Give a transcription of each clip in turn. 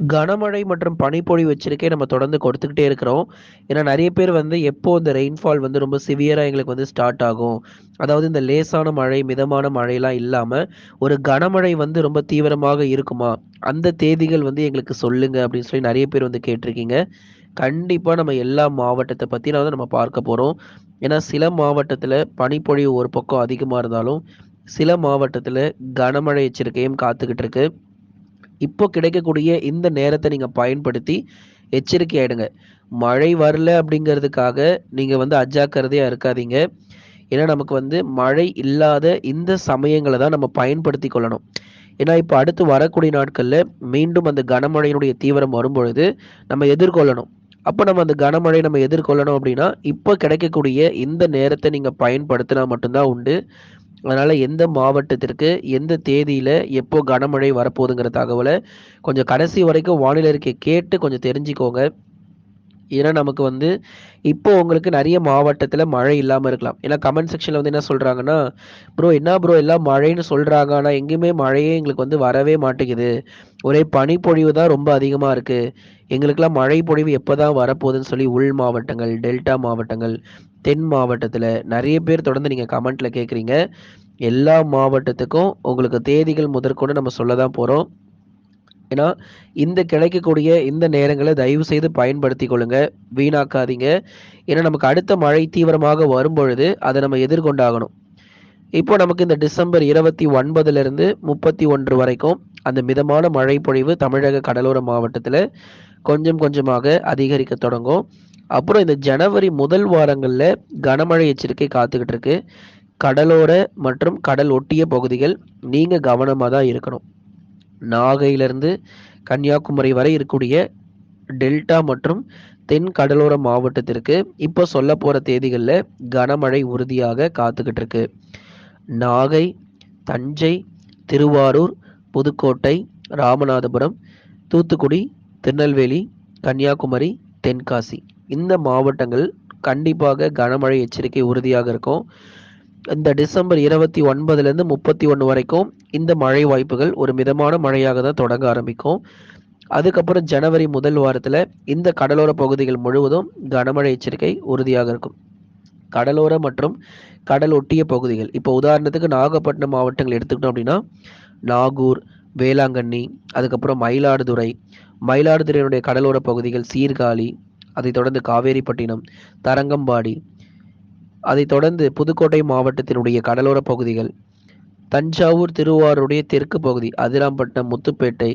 கனமழை மற்றும் பனிப்பொழிவு எச்சரிக்கை நம்ம தொடர்ந்து கொடுத்துக்கிட்டே இருக்கிறோம். ஏன்னா நிறைய பேர் வந்து எப்போ இந்த ரெயின்ஃபால் வந்து ரொம்ப சிவியராக எங்களுக்கு வந்து ஸ்டார்ட் ஆகும். அதாவது இந்த லேசான மழை, மிதமான மழையெல்லாம் இல்லாமல் ஒரு கனமழை வந்து ரொம்ப தீவிரமாக இருக்குமா? அந்த தேதிகள் வந்து எங்களுக்கு சொல்லுங்க அப்படின்னு சொல்லி நிறைய பேர் வந்து கேட்டிருக்கீங்க. கண்டிப்பாக நம்ம எல்லா மாவட்டத்தை பத்தி நான் வந்து நம்ம பார்க்க போகிறோம் ஏன்னா சில மாவட்டத்தில் பனிப்பொழிவு ஒரு பக்கம் அதிகமாக இருந்தாலும், சில மாவட்டத்தில் கனமழை எச்சரிக்கையும் காத்துக்கிட்டு இருக்கு. இப்போ கிடைக்கக்கூடிய இந்த நேரத்தை நீங்கள் பயன்படுத்தி எச்சரிக்கை ஆயிடுங்க. மழை வரல அப்படிங்கிறதுக்காக நீங்கள் வந்து அஜாக்கிரதையாக இருக்காதீங்க. ஏன்னா நமக்கு வந்து மழை இல்லாத இந்த சமயங்களை தான் நம்ம பயன்படுத்தி கொள்ளணும். ஏன்னா இப்போ அடுத்து வரக்கூடிய நாட்களில் மீண்டும் அந்த கனமழையினுடைய தீவிரம் வரும்பொழுது நம்ம எதிர்கொள்ளணும். அப்போ நம்ம அந்த கனமழை நம்ம எதிர்கொள்ளணும் அப்படின்னா, இப்போ கிடைக்கக்கூடிய இந்த நேரத்தை நீங்கள் பயன்படுத்தினா மட்டும்தான் உண்டு. அதனால் எந்த மாவட்டத்திற்கு, எந்த தேதியில் எப்போ கனமழை வரப்போகுதுங்கிற தகவலை கொஞ்சம் கடைசி வரைக்கும் வானிலை இருக்கே கேட்டு கொஞ்சம் தெரிஞ்சுக்கோங்க. ஏன்னா நமக்கு வந்து இப்போ உங்களுக்கு நிறைய மாவட்டத்தில் மழை இல்லாமல் இருக்கலாம். ஏன்னா கமெண்ட் செக்ஷனில் வந்து என்ன சொல்கிறாங்கன்னா "ப்ரோ என்ன ப்ரோ எல்லாம் மழைன்னு சொல்கிறாங்க ஆனால் எங்கேயுமே மழையே எங்களுக்கு வந்து வரவே மாட்டேங்குது. ஒரே பனிப்பொழிவு தான் ரொம்ப அதிகமாக இருக்குது எங்களுக்கெல்லாம் மழை பொழிவு எப்பதான் வரப்போகுதுன்னு" சொல்லி உள் மாவட்டங்கள், டெல்டா மாவட்டங்கள், தென் மாவட்டத்தில் நிறைய பேர் தொடர்ந்து நீங்கள் கமெண்ட்டில் கேட்குறீங்க. எல்லா மாவட்டத்துக்கும் உங்களுக்கு தேதிகள் முதற்கொண்டு நம்ம சொல்ல தான் போகிறோம் ஏன்னா, இந்த கிடைக்கக்கூடிய இந்த நேரங்களை தயவு செய்து பயன்படுத்தி கொள்ளுங்க. வீணாக்காதீங்க. ஏன்னா நமக்கு அடுத்த மழை தீவிரமாக வரும்பொழுது, அதை நம்ம எதிர்கொண்டாகணும். இப்போ நமக்கு இந்த டிசம்பர் 29லிருந்து 31 வரைக்கும் அந்த மிதமான மழை பொழிவு தமிழக கடலோர மாவட்டத்தில் கொஞ்சம் கொஞ்சமாக அதிகரிக்க தொடங்கும். அப்புறம் இந்த ஜனவரி முதல் வாரங்களில் கனமழை எச்சரிக்கை காத்துக்கிட்டு இருக்கு. கடலோர மற்றும் கடல் ஒட்டிய பகுதிகள் நீங்கள் கவனமாக தான் இருக்கணும். நாகையிலிருந்து கன்னியாகுமரி வரை இருக்கக்கூடிய டெல்டா மற்றும் தென் கடலோர மாவட்டத்திற்கு இப்போ சொல்லப்போகிற தேதிகளில் கனமழை உறுதியாக காத்துக்கிட்டு இருக்கு. நாகை, தஞ்சை, திருவாரூர், புதுக்கோட்டை, ராமநாதபுரம், தூத்துக்குடி, திருநெல்வேலி, கன்னியாகுமரி, தென்காசி இந்த மாவட்டங்கள் கண்டிப்பாக கனமழை எச்சரிக்கை உறுதியாக இருக்கும். இந்த டிசம்பர் 29லிருந்து 31 வரைக்கும் இந்த மழை வாய்ப்புகள் ஒரு மிதமான மழையாக தான் தொடங்க ஆரம்பிக்கும். அதுக்கப்புறம் ஜனவரி முதல் வாரத்தில் இந்த கடலோர பகுதிகள் முழுவதும் கனமழை எச்சரிக்கை உறுதியாக இருக்கும். கடலோர மற்றும் கடல் ஒட்டிய பகுதிகள். இப்போ உதாரணத்துக்கு நாகப்பட்டினம் மாவட்டங்கள் எடுத்துக்கிட்டோம் அப்படின்னா, நாகூர், வேளாங்கண்ணி, அதுக்கப்புறம் மயிலாடுதுறை, மயிலாடுதுறையினுடைய கடலோர பகுதிகள் சீர்காழி, அதைத் தொடர்ந்து காவேரிப்பட்டினம், தரங்கம்பாடி, அதைத் தொடர்ந்து புதுக்கோட்டை மாவட்டத்தினுடைய கடலோர பகுதிகள், தஞ்சாவூர், திருவாரூருடைய தெற்கு பகுதி, அதிராம்பட்டினம், முத்துப்பேட்டை,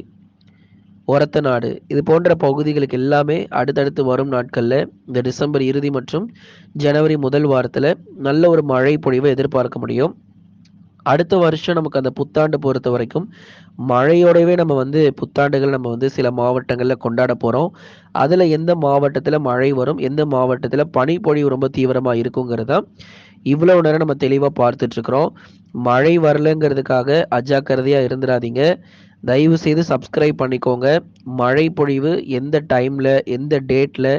ஒரத்தநாடு இது போன்ற பகுதிகளுக்கு எல்லாமே அடுத்தடுத்து வரும் நாட்களில் இந்த டிசம்பர் இறுதி மற்றும் ஜனவரி முதல் வாரத்தில் நல்ல ஒரு மழை பொழிவை எதிர்பார்க்க முடியும். அடுத்த வருஷம் நமக்கு அந்த புத்தாண்டு பொறுத்த வரைக்கும் மழையோடவே நம்ம வந்து புத்தாண்டுகள் நம்ம வந்து சில மாவட்டங்களில் கொண்டாட போகிறோம் அதில் எந்த மாவட்டத்தில் மழை வரும், எந்த மாவட்டத்தில் பனிப்பொழிவு ரொம்ப தீவிரமாக இருக்குங்கிறது தான் இவ்வளவு நேரம் நம்ம தெளிவாக பார்த்துட்ருக்குறோம் மழை வரலங்கிறதுக்காக அஜாக்கிரதையாக இருந்துடாதீங்க தயவு செய்து சப்ஸ்கிரைப் பண்ணிக்கோங்க. மழை பொழிவு எந்த டைமில் எந்த டேட்டில்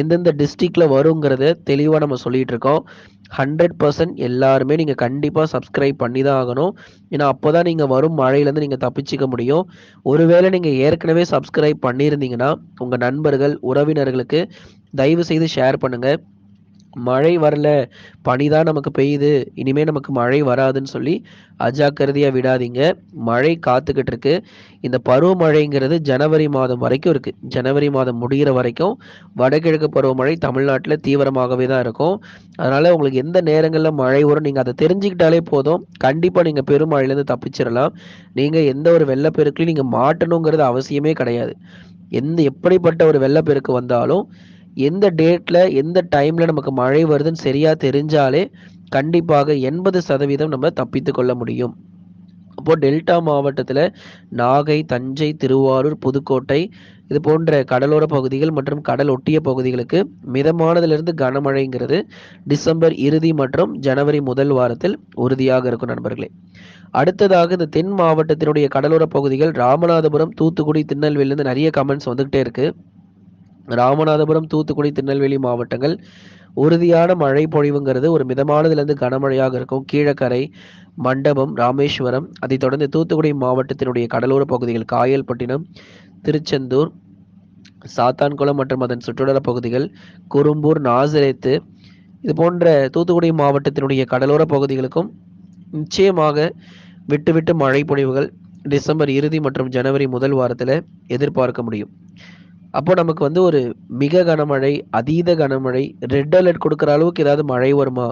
எந்தெந்த டிஸ்ட்ரிக்டில் வருங்கிறத தெளிவாக நம்ம சொல்லிகிட்டு இருக்கோம். 100% எல்லாருமே நீங்க கண்டிப்பாக சப்ஸ்கிரைப் பண்ணி தான் ஆகணும். ஏன்னா அப்போ தான் நீங்கள் வரும் மழையிலேருந்து நீங்கள் தப்பிச்சிக்க முடியும். ஒருவேளை நீங்கள் ஏற்கனவே சப்ஸ்கிரைப் பண்ணியிருந்தீங்கன்னா, உங்க நண்பர்கள், உறவினர்களுக்கு தயவு செய்து ஷேர் பண்ணுங்க. மழை வரல, பனி தான் நமக்கு பெய்யுது. இனிமே நமக்கு மழை வராதுன்னு சொல்லி அஜாக்கிரதையா விடாதீங்க. மழை காத்துக்கிட்டு இருக்கு. இந்த பருவமழைங்கிறது ஜனவரி மாதம் வரைக்கும் இருக்கு. ஜனவரி மாதம் முடியிற வரைக்கும் வடகிழக்கு பருவமழை தமிழ்நாட்டில் தீவிரமாகவே தான் இருக்கும். அதனால உங்களுக்கு எந்த நேரங்களில் மழை வரும் நீங்க அதை தெரிஞ்சுக்கிட்டாலே போதும். கண்டிப்பா நீங்க பெருமழையிலேருந்து தப்பிச்சிடலாம் நீங்க எந்த ஒரு வெள்ளப்பெருக்கிலும் நீங்க மாட்டணுங்கிறது அவசியமே கிடையாது. எந்த எப்படிப்பட்ட ஒரு வெள்ளப்பெருக்கு வந்தாலும், எந்த டேட்டில் எந்த டைமில் நமக்கு மழை வருதுன்னு சரியாக தெரிஞ்சாலே கண்டிப்பாக 80% நம்ம தப்பித்து கொள்ள முடியும். அப்போது டெல்டா மாவட்டத்தில் நாகை, தஞ்சை, திருவாரூர், புதுக்கோட்டை இது போன்ற கடலோர பகுதிகள் மற்றும் கடல் ஒட்டிய பகுதிகளுக்கு மிதமானதிலிருந்து கனமழைங்கிறது டிசம்பர் இறுதி மற்றும் ஜனவரி முதல் வாரத்தில் உறுதியாக இருக்கும் நண்பர்களே. அடுத்ததாக இந்த தென் மாவட்டத்தினுடைய கடலோர பகுதிகள் ராமநாதபுரம், தூத்துக்குடி, திருநெல்வேலியிலிருந்து நிறைய கமெண்ட்ஸ் வந்துகிட்டே இருக்குது ராமநாதபுரம், தூத்துக்குடி, திருநெல்வேலி மாவட்டங்கள் உறுதியான மழை பொழிவுங்கிறது ஒரு மிதமானதுலேருந்து கனமழையாக இருக்கும். கீழக்கரை, மண்டபம், ராமேஸ்வரம், அதைத் தொடர்ந்து தூத்துக்குடி மாவட்டத்தினுடைய கடலோர பகுதிகள் காயல்பட்டினம், திருச்செந்தூர் சாத்தான்குளம் மற்றும் அதன் சுற்றுலா பகுதிகள் குறும்பூர் நாசிரேத்து இது போன்ற தூத்துக்குடி மாவட்டத்தினுடைய கடலோர பகுதிகளுக்கும் நிச்சயமாக விட்டு விட்டு மழை பொழிவுகள் டிசம்பர் இறுதி மற்றும் ஜனவரி முதல் வாரத்தில் எதிர்பார்க்க முடியும் அப்போ நமக்கு வந்து ஒரு மிக கனமழை அதீத கனமழை ரெட் அலர்ட் கொடுக்குற அளவுக்கு ஏதாவது மழை வருமா?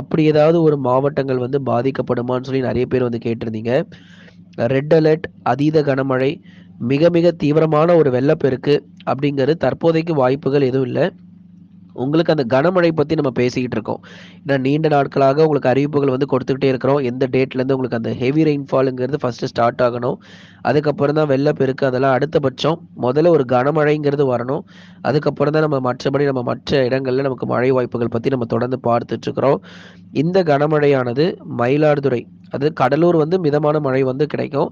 அப்படி ஏதாவது ஒரு மாவட்டங்கள் வந்து பாதிக்கப்படுமான்னு சொல்லி நிறைய பேர் வந்து கேட்டிருந்தீங்க. ரெட் அலர்ட் அதீத கனமழை மிக மிக தீவிரமான ஒரு வெள்ளப்பெருக்கு அப்படிங்கிறது தற்போதைக்கு வாய்ப்புகள் எதுவும் இல்லை. உங்களுக்கு அந்த கனமழை பற்றி நம்ம பேசிக்கிட்டு இருக்கோம். ஏன்னா நீண்ட நாட்களாக உங்களுக்கு அறிவிப்புகள் வந்து கொடுத்துக்கிட்டே இருக்கிறோம். எந்த டேட்லேருந்து உங்களுக்கு அந்த ஹெவி ரெயின்ஃபாலுங்கிறது ஃபஸ்ட்டு ஸ்டார்ட் ஆகணும். அதுக்கப்புறம் தான் வெள்ளப்பெருக்கு அதெல்லாம் அடுத்தபட்சம் முதல்ல ஒரு கனமழைங்கிறது வரணும். அதுக்கப்புறம் தான் நம்ம மற்றபடி நம்ம மற்ற இடங்களில் நமக்கு மழை வாய்ப்புகள் பற்றி நம்ம தொடர்ந்து பார்த்துட்ருக்குறோம் இந்த கனமழையானது மயிலாடுதுறை அது கடலூர் வந்து மிதமான மழை வந்து கிடைக்கும்.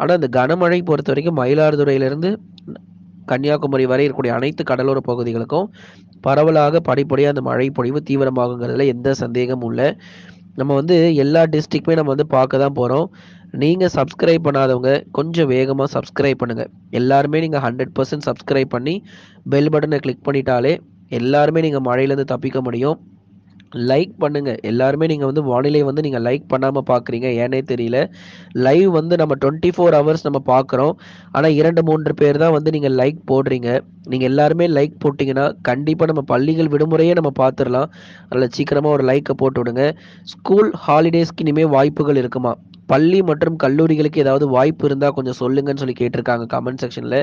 ஆனால் அந்த கனமழை பொறுத்த வரைக்கும் மயிலாடுதுறையிலேருந்து கன்னியாகுமரி வரை இருக்கக்கூடிய அனைத்து கடலோர பகுதிகளுக்கும் பரவலாக படிப்படியாக அந்த மழை பொழிவு தீவிரமாகுங்கிறதுல எந்த சந்தேகமும் இல்லை. நம்ம வந்து எல்லா டிஸ்ட்ரிக்ட்மே நம்ம வந்து பார்க்க தான் போகிறோம் நீங்கள் சப்ஸ்கிரைப் பண்ணாதவங்க கொஞ்சம் வேகமாக சப்ஸ்கிரைப் பண்ணுங்கள் எல்லாருமே நீங்கள் ஹண்ட்ரட் பர்சன்ட் சப்ஸ்கிரைப் பண்ணி பெல் பட்டனை கிளிக் பண்ணிட்டாலே எல்லாருமே நீங்கள் மழையிலேருந்து தப்பிக்க முடியும். லைக் பண்ணுங்க. எல்லாருமே நீங்கள் வந்து வானிலை வந்து நீங்கள் லைக் பண்ணாமல் பார்க்குறீங்க ஏன்னே தெரியல. லைவ் வந்து நம்ம டுவெண்ட்டி ஃபோர் ஹவர்ஸ் நம்ம பார்க்குறோம் ஆனால் இரண்டு மூன்று பேர் தான் வந்து நீங்கள் லைக் போடுறீங்க. நீங்கள் எல்லாருமே லைக் போட்டிங்கன்னா கண்டிப்பாக நம்ம பள்ளிகள் விடுமுறையே நம்ம பார்த்துடலாம் அதில் சீக்கிரமாக ஒரு லைக்கை போட்டு விடுங்க. ஸ்கூல் ஹாலிடேஸ்க்கு இனிமேல் வாய்ப்புகள் இருக்குமா? பள்ளி மற்றும் கல்லூரிகளுக்கு ஏதாவது வாய்ப்பு இருந்தால் கொஞ்சம் சொல்லுங்கன்னு சொல்லி கேட்டிருக்காங்க கமெண்ட் செக்ஷனில்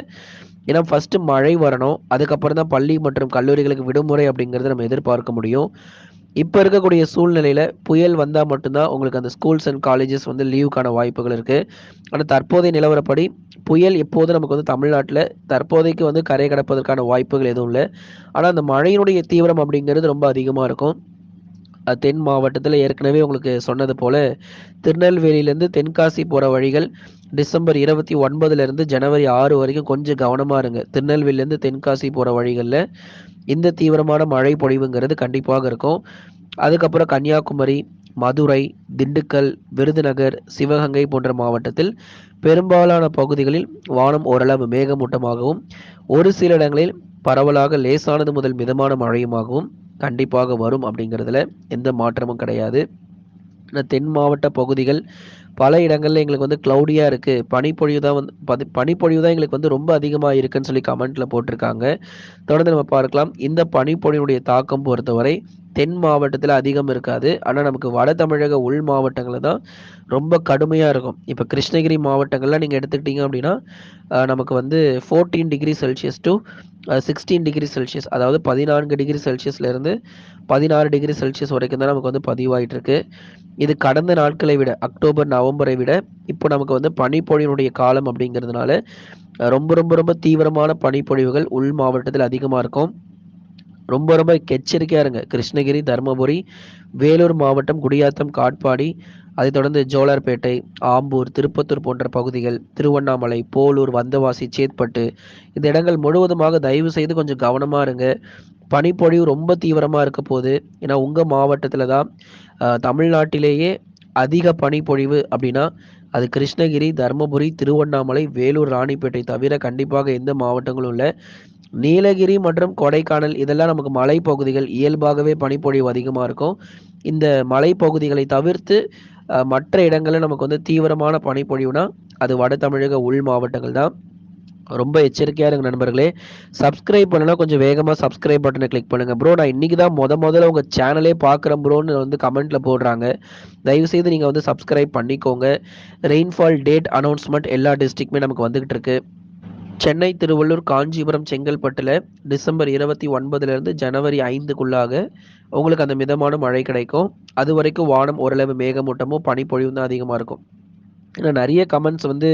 ஏன்னா ஃபஸ்ட்டு மழை வரணும். அதுக்கப்புறம் தான் பள்ளி மற்றும் கல்லூரிகளுக்கு விடுமுறை அப்படிங்கிறத நம்ம எதிர்பார்க்க முடியும். இப்போ இருக்கக்கூடிய சூழ்நிலையில் புயல் வந்தால் மட்டும்தான் உங்களுக்கு அந்த ஸ்கூல்ஸ் அண்ட் காலேஜஸ் வந்து லீவுக்கான வாய்ப்புகள் இருக்குது ஆனால் தற்போதைய நிலவரப்படி புயல் எப்போதும் நமக்கு வந்து தமிழ்நாட்டில் தற்போதைக்கு வந்து கரை கடப்பதற்கான வாய்ப்புகள் எதுவும் இல்லை. ஆனால் அந்த மழையினுடைய தீவிரம் அப்படிங்கிறது ரொம்ப அதிகமாக இருக்கும். தென் மாவட்டத்தில் ஏற்கனவே உங்களுக்கு சொன்னது போல திருநெல்வேலியிலேருந்து தென்காசி போகிற வழிகள் டிசம்பர் இருபத்தி ஒன்பதுலேருந்து ஜனவரி ஆறு வரைக்கும் கொஞ்சம் கவனமாக இருங்க. திருநெல்வேலியிலேருந்து தென்காசி போகிற வழிகளில் இந்த தீவிரமான மழை பொழிவுங்கிறது கண்டிப்பாக இருக்கும். அதுக்கப்புறம் கன்னியாகுமரி மதுரை திண்டுக்கல் விருதுநகர் சிவகங்கை போன்ற மாவட்டத்தில் பெரும்பாலான பகுதிகளில் வானம் ஓரளவு மேகமூட்டமாகவும் ஒரு சில இடங்களில் பரவலாக லேசானது முதல் மிதமான மழையுமாகவும் கண்டிப்பாக வரும் அப்படிங்கிறதுல எந்த மாற்றமும் கிடையாது. தென் மாவட்ட பகுதிகள் பல இடங்களில் எங்களுக்கு வந்து க்ளவுடியாக இருக்குது பனிப்பொழிவு தான் வந்து பதி பனிப்பொழிவு தான் எங்களுக்கு வந்து ரொம்ப அதிகமாக இருக்குன்னு சொல்லி கமெண்ட்டில் போட்டிருக்காங்க. தொடர்ந்து நம்ம பார்க்கலாம். இந்த பனிப்பொழிவுடைய தாக்கம் பொறுத்தவரை தென் மாவட்டத்தில் அதிகம் இருக்காது. ஆனால் நமக்கு வட தமிழக உள் மாவட்டங்களில் தான் ரொம்ப கடுமையாக இருக்கும். இப்போ கிருஷ்ணகிரி மாவட்டங்கள்லாம் நீங்கள் எடுத்துக்கிட்டீங்க அப்படின்னா நமக்கு வந்து fourteen degree Celsius to sixteen degree Celsius அதாவது பதினான்கு டிகிரி செல்சியஸ்லேருந்து பதினாறு டிகிரி செல்சியஸ் வரைக்கும் தான் நமக்கு வந்து பதிவாயிட்டு இருக்கு. இது கடந்த நாட்களை விட அக்டோபர் நவம்பரை விட இப்போ நமக்கு வந்து பனிப்பொழிவுடைய காலம் அப்படிங்கிறதுனால ரொம்ப ரொம்ப ரொம்ப தீவிரமான பனிப்பொழிவுகள் உள் மாவட்டத்தில் அதிகமாக இருக்கும். ரொம்ப ரொம்ப எச்சரிக்கையாக இருங்க கிருஷ்ணகிரி தருமபுரி வேலூர் மாவட்டம் குடியாத்தம் காட்பாடி அதைத் தொடர்ந்து ஜோலார்பேட்டை ஆம்பூர் திருப்பத்தூர் போன்ற பகுதிகள் திருவண்ணாமலை போலூர் வந்தவாசி சேத்பட்டு இந்த இடங்கள் முழுவதுமாக தயவு செய்து கொஞ்சம் கவனமாக இருங்க. பனிப்பொழிவு ரொம்ப தீவிரமாக இருக்க போகுது. ஏன்னா உங்கள் மாவட்டத்தில் தான் தமிழ்நாட்டிலேயே அதிக பனிப்பொழிவு அப்படின்னா அது கிருஷ்ணகிரி தருமபுரி திருவண்ணாமலை வேலூர் ராணிப்பேட்டை தவிர கண்டிப்பாக எந்த மாவட்டங்களும் இல்லை. நீலகிரி மற்றும் கொடைக்கானல் இதெல்லாம் நமக்கு மலைப்பகுதிகள் இயல்பாகவே பனிப்பொழிவு அதிகமாக இருக்கும். இந்த மலைப்பகுதிகளை தவிர்த்து மற்ற இடங்களில் நமக்கு வந்து தீவிரமான பனிப்பொழிவுனா அது வட தமிழக உள் மாவட்டங்கள் தான். ரொம்ப எச்சரிக்கையாக இருங்க நண்பர்களே. சப்ஸ்கிரைப் பண்ணலாம் கொஞ்சம் வேகமாக சப்ஸ்கிரைப் பட்டனை கிளிக் பண்ணுங்கள் ப்ரோ நான் இன்றைக்கி தான் முத முதல்ல உங்கள் சேனலே பார்க்குறேன் ப்ரோன்னு வந்து கமெண்ட்டில் போடுறாங்க. தயவுசெய்து நீங்கள் வந்து சப்ஸ்கிரைப் பண்ணிக்கோங்க. ரெயின்ஃபால் டேட் அனௌன்ஸ்மெண்ட் எல்லா டிஸ்ட்ரிக்ட்மே நமக்கு வந்துகிட்டு இருக்குது சென்னை திருவள்ளூர் காஞ்சிபுரம் செங்கல்பட்டில் டிசம்பர் இருபத்தி ஒன்பதுலேருந்து ஜனவரி ஐந்துக்குள்ளாக உங்களுக்கு அந்த மிதமான மழை கிடைக்கும். அது வரைக்கும் வானம் ஓரளவு மேகமூட்டமும் பனிப்பொழிவும் தான் அதிகமாக இருக்கும். ஏன்னா நிறைய கமெண்ட்ஸ் வந்து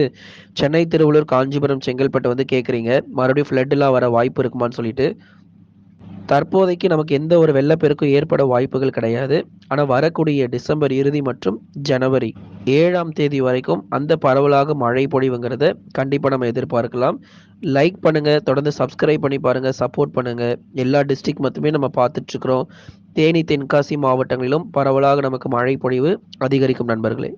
சென்னை திருவள்ளூர் காஞ்சிபுரம் செங்கல்பட்டு வந்து கேட்குறீங்க மறுபடியும் ஃப்ளட்லாம் வர வாய்ப்பு இருக்குமான்னு சொல்லிட்டு தற்போதைக்கு நமக்கு எந்த ஒரு வெள்ளப்பெருக்கும் ஏற்பட வாய்ப்புகள் கிடையாது. ஆனால் வரக்கூடிய டிசம்பர் இறுதி மற்றும் ஜனவரி ஏழாம் தேதி வரைக்கும் அந்த பரவலாக மழை பொழிவுங்கிறத கண்டிப்பாக நம்ம எதிர்பார்க்கலாம். லைக் பண்ணுங்கள் தொடர்ந்து சப்ஸ்கிரைப் பண்ணி பாருங்கள் சப்போர்ட் பண்ணுங்கள் எல்லா டிஸ்ட்ரிக்ட் மட்டுமே நம்ம பார்த்துட்ருக்குறோம். தேனி தென்காசி மாவட்டங்களிலும் பரவலாக நமக்கு மழை பொழிவு அதிகரிக்கும் நண்பர்களே.